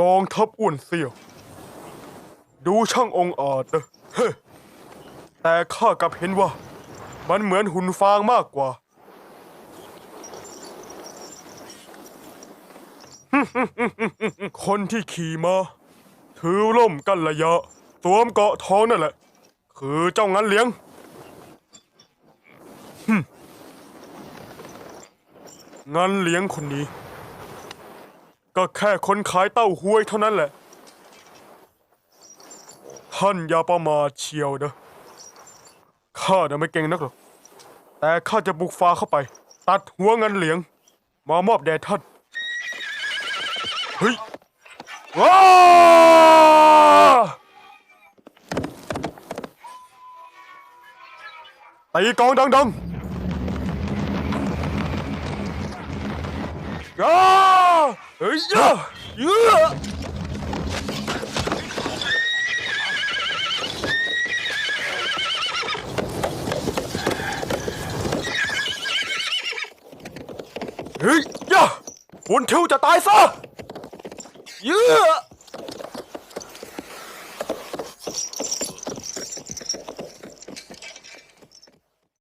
กองทัพอ้วนเสียว ดูช่างองอาจนะเฮ้แต่ข้ากลับเห็นว่า มันเหมือนหุ่นฟางมากกว่า คนที่ขี่มาถือล่มกันระยะสวมเกาะทองนั่นแหละ คือเจ้างันเลี้ยงฮึงันเลี้ยงคนนี้ ก็แค่คนขายเต้าหวยเท่านั้นแหละ ท่านอย่าประมาทเชียวนะข้าน่ะไม่เก่งนักหรอก แต่ข้าจะบุกฟ้าเข้าไป ตัดหัวเงันเหลียง มามอบแด่ท่าน เฮ้ยว้าตีกองดังๆอ้า เฮ้ยเยอะเยอะเฮ้ยเยอะคุณทิวจะตายซะเยอะ